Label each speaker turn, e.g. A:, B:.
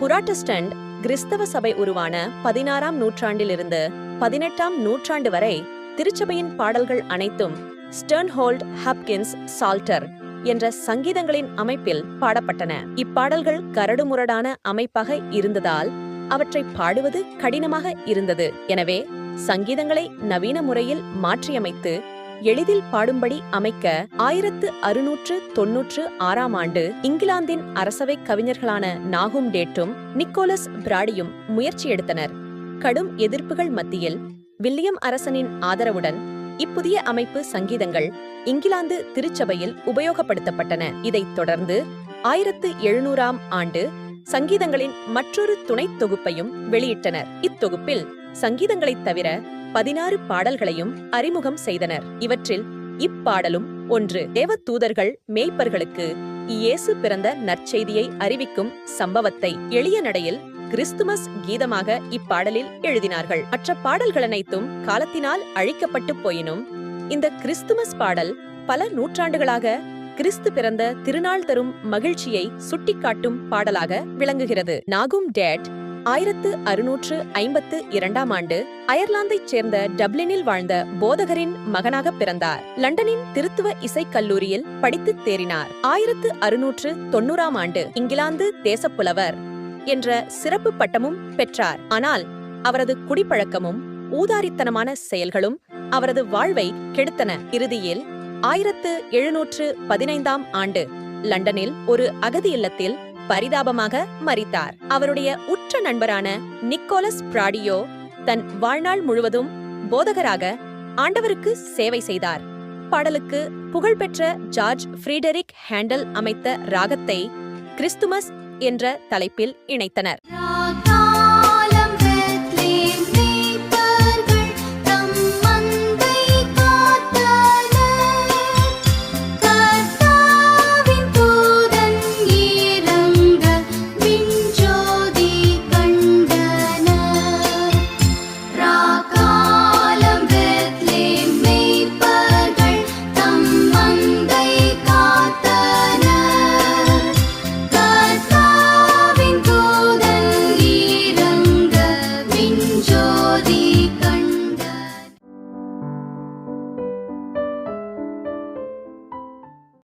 A: Protestant கிறிஸ்தவ சபை உருவான பதினாறாம் நூற்றாண்டிலிருந்து பதினெட்டாம் நூற்றாண்டு வரை திருச்சபையின் பாடல்கள் அனைத்தும் ஸ்டர்ன்ஹோல்ட் ஹப்கின்ஸ் சால்டர் என்ற சங்கீதங்களின் அமைப்பில் பாடப்பட்டன. இப்பாடல்கள் கரடுமுரடான அமைப்பாக இருந்ததால் அவற்றை பாடுவது கடினமாக இருந்தது. எனவே சங்கீதங்களை நவீன முறையில் மாற்றியமைத்து எளிதில் பாடும்படி அமைக்க ஆயிரத்து அறுநூற்று தொன்னூற்று ஆறாம் ஆண்டு இங்கிலாந்தின் அரசவை கவிஞர்களான நாகும் டேட்டும் நிக்கோலஸ் பிராடியும் முயற்சி எடுத்தனர். கடும் எதிர்ப்புகள் மத்தியில் வில்லியம் அரசனின் ஆதரவுடன் இப்புதிய அமைப்பு சங்கீதங்கள் இங்கிலாந்து திருச்சபையில் உபயோகப்படுத்தப்பட்டன. இதைத் தொடர்ந்து ஆயிரத்து எழுநூறாம் ஆண்டு சங்கீதங்களின் மற்றொரு துணைத் தொகுப்பையும் வெளியிட்டனர். இத்தொகுப்பில் சங்கீதங்களைத் தவிர பதினாறு பாடல்களையும் அறிமுகம் செய்தனர். இவற்றில் இப்பாடலும் ஒன்று தேவதூதர்கள் மேய்ப்பர்களுக்கு இயேசு பிறந்த நற்செய்தியை அறிவிக்கும் சம்பவத்தை எளிய நடையில் கிறிஸ்துமஸ் கீதமாக இப்பாடலில் எழுதினார்கள். மற்ற பாடல்கள் அனைத்தும் காலத்தினால் அழிக்கப்பட்டு போயினும் இந்த கிறிஸ்துமஸ் பாடல் பல நூற்றாண்டுகளாக கிறிஸ்து பிறந்த திருநாள் தரும் மகிழ்ச்சியை சுட்டிக்காட்டும் பாடலாக விளங்குகிறது. நாகும் டேட் ஆயிரத்து அறுநூற்று ஐம்பத்து இரண்டாம் ஆண்டு அயர்லாந்தைச் சேர்ந்த டப்ளினில் வாழ்ந்த போதகரின் மகனாக பிறந்தார். லண்டனின் திருத்துவ இசைக் கல்லூரியில் படித்துத் தேறினார். ஆயிரத்து அறுநூற்று தொன்னூறாம் ஆண்டு இங்கிலாந்து தேசப்புலவர் என்ற சிறப்பு பட்டமும் பெற்றார். ஆனால் அவரது குடிப்பழக்கமும் ஊதாரித்தனமான செயல்களும் அவரது வாழ்வை கெடுத்தன. இறுதியில் ஆயிரத்து எழுநூற்று பதினைந்தாம் ஆண்டு லண்டனில் ஒரு அகதி இல்லத்தில் பரிதாபமாக மறித்தார். அவருடைய உற்ற நண்பரான நிக்கோலஸ் பிராடியோ தன் வாழ்நாள் முழுவதும் போதகராக ஆண்டவருக்கு சேவை செய்தார். பாடலுக்கு புகழ்பெற்ற ஜார்ஜ் ஃப்ரீடரிக் ஹேண்டல் அமைத்த ராகத்தை கிறிஸ்துமஸ் என்ற தலைப்பில் இணைத்தனர்.